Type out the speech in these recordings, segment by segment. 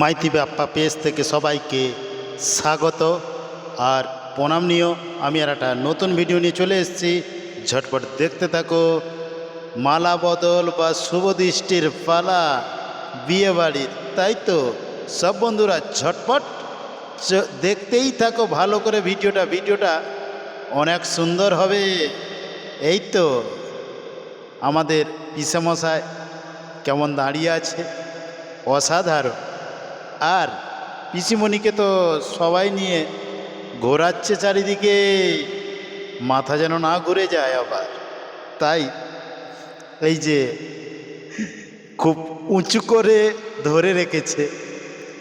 Maiti Bappa page থেকে সবাইকে স্বাগত আর প্রণাম নিয়েও আমি আর একটা নতুন ভিডিও নিয়ে চলে এসেছি। ঝটপট দেখতে থাকো। মালা বদল বা শুভ দৃষ্টির পালা, বিয়ে বাড়ির তাই তো? সব বন্ধুরা ঝটপট দেখতেই থাকো ভালো করে ভিডিওটা। ভিডিওটা অনেক সুন্দর হবে। এই তো আমাদের পিসেমশায় কেমন দাঁড়িয়ে আছে? অসাধারণ। আর পিসিমণিকে তো সবাই নিয়ে ঘোরাচ্ছে চারিদিকে। মাথা যেন না ঘুরে যায় আবার। তাই এই যে খুব উঁচু করে ধরে রেখেছে।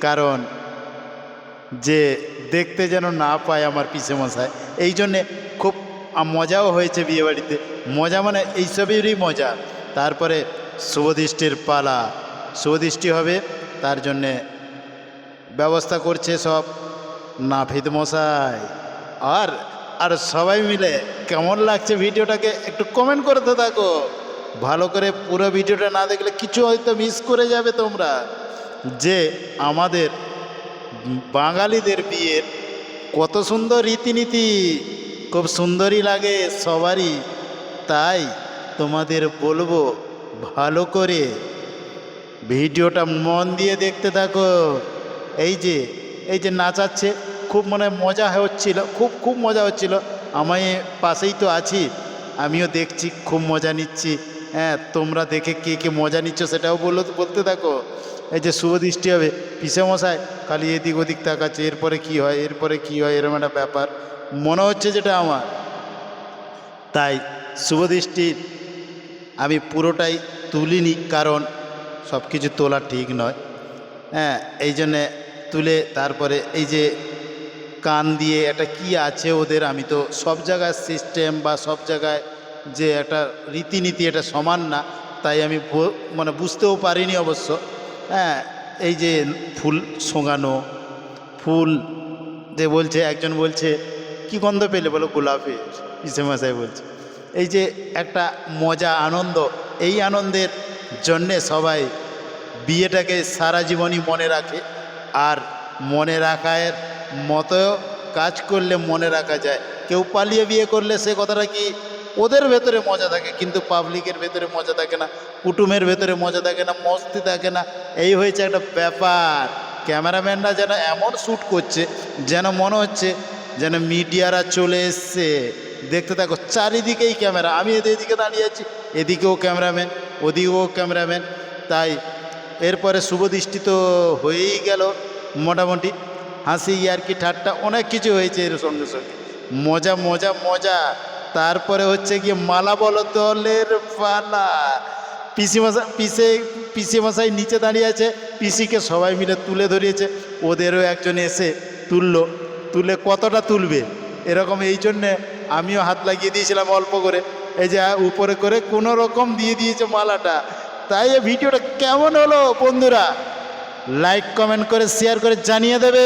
কারণ যে দেখতে যেন না পায় আমার পিসেমশাই। এই জন্যে খুব মজাও হয়েছে বিয়েবাড়িতে। মজা মানে এইসবেরই মজা। তারপরে শুভদৃষ্টির পালা। শুভদৃষ্টি হবে, তার জন্যে ব্যবস্থা করছে সব। নাফিদ মশাই। আর আর সবাই মিলে কেমন লাগছে ভিডিওটাকে একটু কমেন্ট করতে থাকো ভালো করে পুরো ভিডিওটা না দেখলে কিছু হয়তো মিস করে যাবে তোমরা। যে আমাদের বাঙালিদের বিয়ের কত সুন্দর রীতিনীতি, খুব সুন্দরই লাগে সবারই। তাই তোমাদের বলব ভালো করে ভিডিওটা মন দিয়ে দেখতে থাকো। এই যে এই যে নাচাচ্ছে, খুব মানে মজা হচ্ছিল, খুব খুব মজা হচ্ছিল। আমি পাশেই তো আছি, আমিও দেখছি, খুব মজা নিচ্ছি। হ্যাঁ তোমরা দেখে কে কে মজা নিচ্ছ সেটাও বলো, বলতে থাকো। এই যে শুভ দৃষ্টি হবে পিসে মশাই খালি এদিক ওদিক তাকাচ্ছে, এরপরে কি হয়, এরপরে কি হয় এরকম একটা ব্যাপার। মনে হচ্ছে যেটা আমার। তাই শুভদৃষ্টির আমি পুরোটাই তুলিনি, কারণ সব কিছু তোলা ঠিক নয়। হ্যাঁ এই জন্যে তুলে তারপরে এই যে কান দিয়ে একটা কি আছে ওদের, আমি তো সব জায়গায় সিস্টেম বা সব জায়গায় যে একটা রীতিনীতি এটা সমান না, তাই আমি মানে বুঝতেও পারিনি অবশ্য। হ্যাঁ এই যে ফুল শোঙানো ফুল যে বলছে, একজন বলছে, কি গন্ধ পেলে? বলো, গোলাপের। পিসে মশাই বলছে। এই যে একটা মজা, আনন্দ, এই আনন্দের জন্যে সবাই বিয়েটাকে সারা জীবনই মনে রাখে। আর মনে রাখার মতো কাজ করলে মনে রাখা যায়। কেউ পালিয়ে বিয়ে করলে সে কথাটা কি ওদের ভেতরে মজা থাকে, কিন্তু পাবলিকের ভেতরে মজা থাকে না, কুটুমের ভেতরে মজা থাকে না, মস্তি থাকে না। এই হয়েছে একটা ব্যাপার। ক্যামেরাম্যানরা যেন এমন শ্যুট করছে, যেন মনে হচ্ছে যেন মিডিয়ারা চলে এসছে। দেখতে থাকো, চারিদিকেই ক্যামেরা। আমি এদিকে দাঁড়িয়ে আছি, এদিকেও ক্যামেরাম্যান, ওদিকেও ক্যামেরাম্যান। তাই এরপরে শুভদৃষ্টি তো হয়েই গেল মোটামুটি। হাসি, ইয়ার্কি, ঠাট্টা অনেক কিছু হয়েছে এর সঙ্গে সঙ্গে। মজা মজা মজা। তারপরে হচ্ছে গিয়ে মালা বলো, দলের পালা পিসি মশাই পিসে পিসি মশাই নিচে দাঁড়িয়ে আছে, পিসিকে সবাই মিলে তুলে ধরিয়েছে। ওদেরও একজন এসে তুললো। তুলে কতটা তুলবে? এরকম এই জন্যে আমিও হাত লাগিয়ে দিয়েছিলাম অল্প করে। এই যে উপরে করে কোনো রকম দিয়ে দিয়েছে মালাটা। তাই এই ভিডিওটা কেমন হলো বন্ধুরা? লাইক কমেন্ট করে শেয়ার করে জানিয়ে দেবে।